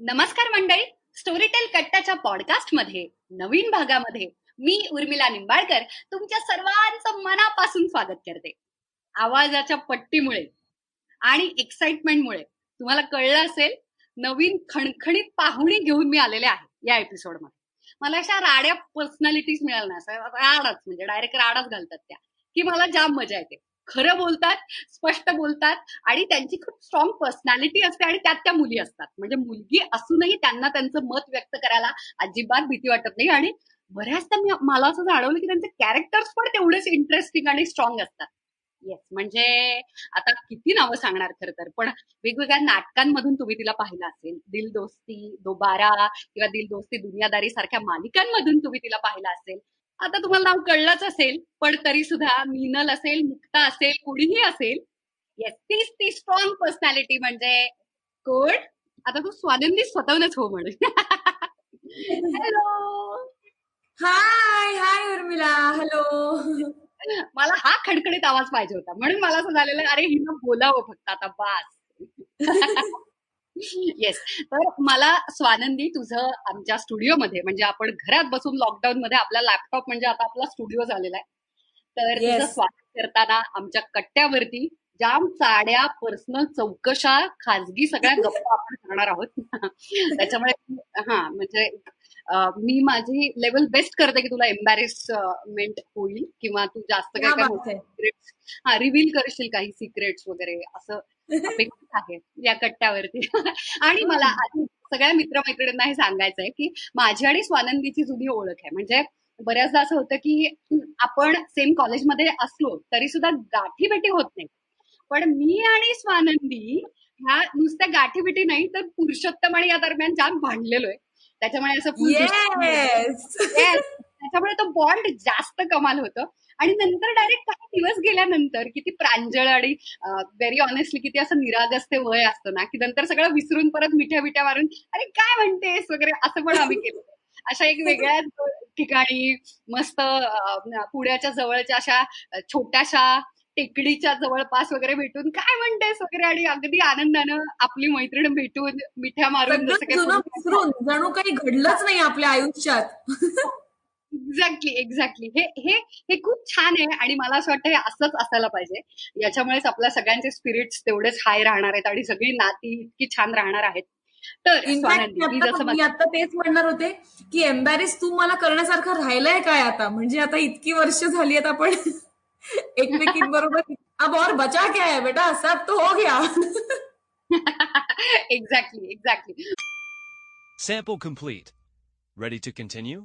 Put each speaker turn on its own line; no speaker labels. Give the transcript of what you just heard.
नमस्कार मंडळी. स्टोरीटेल कट्टाच्या पॉडकास्टमध्ये नवीन भागामध्ये मी उर्मिला निंबाळकर तुमच्या सर्वांचं मनापासून स्वागत करते. आवाजाच्या पट्टीमुळे आणि एक्साइटमेंटमुळे तुम्हाला कळलं असेल नवीन खणखणीत पाहुणी घेऊन मी आलेले आहे या एपिसोडमध्ये मला अशा राड्या पर्सनॅलिटीज मिळाल्या ना असं राडाच म्हणजे डायरेक्ट राडाच घालतात त्या. की मला जाम मजा येते. खरं बोलतात स्पष्ट बोलतात आणि त्यांची खूप स्ट्रॉंग पर्सनॅलिटी असते आणि त्यात त्या मुली असतात. म्हणजे मुलगी असूनही त्यांना त्यांचं मत व्यक्त करायला अजिबात भीती वाटत नाही आणि बऱ्याचदा मी मला असं जाणवलं की त्यांचे कॅरेक्टर्स पण तेवढेच इंटरेस्टिंग आणि स्ट्रॉंग असतात. येस म्हणजे आता किती नावं सांगणार खरं तर पण वेगवेगळ्या नाटकांमधून तुम्ही तिला पाहिलं असेल. दिल दोस्ती दोबारा किंवा दिल दोस्ती दुनियादारी सारख्या मालिकांमधून तुम्ही तिला पाहिलं असेल. आता तुम्हाला नाव कळलंच असेल पण तरी सुद्धा मीनल असेल मुक्ता असेल कुणीही असेल येस तीच ती स्ट्रॉंग पर्सनॅलिटी म्हणजे कोण? आता तू स्वानंदी स्वतःहूनच हो म्हणून. Hello
hi hi Urmila hello
मला हा खडखडीत आवाज पाहिजे होता म्हणून मला असं झालेलं अरे हिनं बोलावं फक्त आता बास. येस तर मला स्वानंदी तुझं आमच्या स्टुडिओमध्ये म्हणजे आपण घरात बसून लॉकडाऊन मध्ये आपला लॅपटॉप म्हणजे आता आपला स्टुडिओ झालेला आहे तर
Yes.
तुझं स्वागत करताना आमच्या कट्ट्यावरती जाम चाड्या पर्सनल चौकशा खाजगी सगळ्या गप्पा आपण करणार आहोत त्याच्यामुळे हा म्हणजे मी माझी लेवल बेस्ट करते की तुला एम्बॅरेसमेंट होईल किंवा तू जास्त काय
क्या है.
सिक्रेट्स हा रिव्हील करशील काही सिक्रेट्स वगैरे असं अपेक्षित आहे या कट्ट्यावरती. आणि मला आधी सगळ्या मित्रमैत्रिणींना हे सांगायचं आहे की माझी आणि स्वानंदीची जुनी ओळख आहे. म्हणजे बऱ्याचदा असं होतं की आपण सेम कॉलेजमध्ये असलो तरी सुद्धा गाठी भेटी होत नाही. पण मी आणि स्वानंदी ह्या नुसत्या गाठी भेटी नाही तर पुरुषोत्तम आणि या दरम्यान जाम भांडलेलोय त्याच्यामुळे असं त्याच्यामुळे तो बॉन्ड जास्त कमाल होतं. आणि नंतर डायरेक्ट काही दिवस गेल्यानंतर किती प्रांजळ आणि व्हेरी ऑनेस्टली किती असं निरागस ते वय असतं ना की नंतर सगळं विसरून परत मिठ्या मिठ्या मारून अरे काय म्हणतेस? वगैरे असं पण आम्ही केलं. अशा एक वेगळ्या ठिकाणी मस्त पुण्याच्या जवळच्या अशा छोट्याशा टेकडीच्या जवळपास वगैरे भेटून काय म्हणतेस? वगैरे आणि अगदी आनंदानं आपली मैत्रीण भेटून मिठ्या मारून
जणू काही घडलंच नाही आपल्या आयुष्यात.
एक्झॅक्टली एक्झॅक्टली हे हे हे खूप छान आहे आणि मला असं वाटतं हे असंच असायला पाहिजे. याच्यामुळेच आपल्या सगळ्यांचे स्पिरिट्स तेवढेच हाय राहणार आहेत आणि सगळी नाती इतकी छान राहणार आहेत. तर मी
आता तेच म्हणणार होते की एम्बॅरेस तू मला करण्यासारखं राहिलंय काय आता? म्हणजे आता इतकी वर्ष झाली आहेत आपण एकमेकींबरोबर अब और बचा क्या है बेटा? सब तो हो गया.
Exactly exactly
Sample complete. Ready to continue?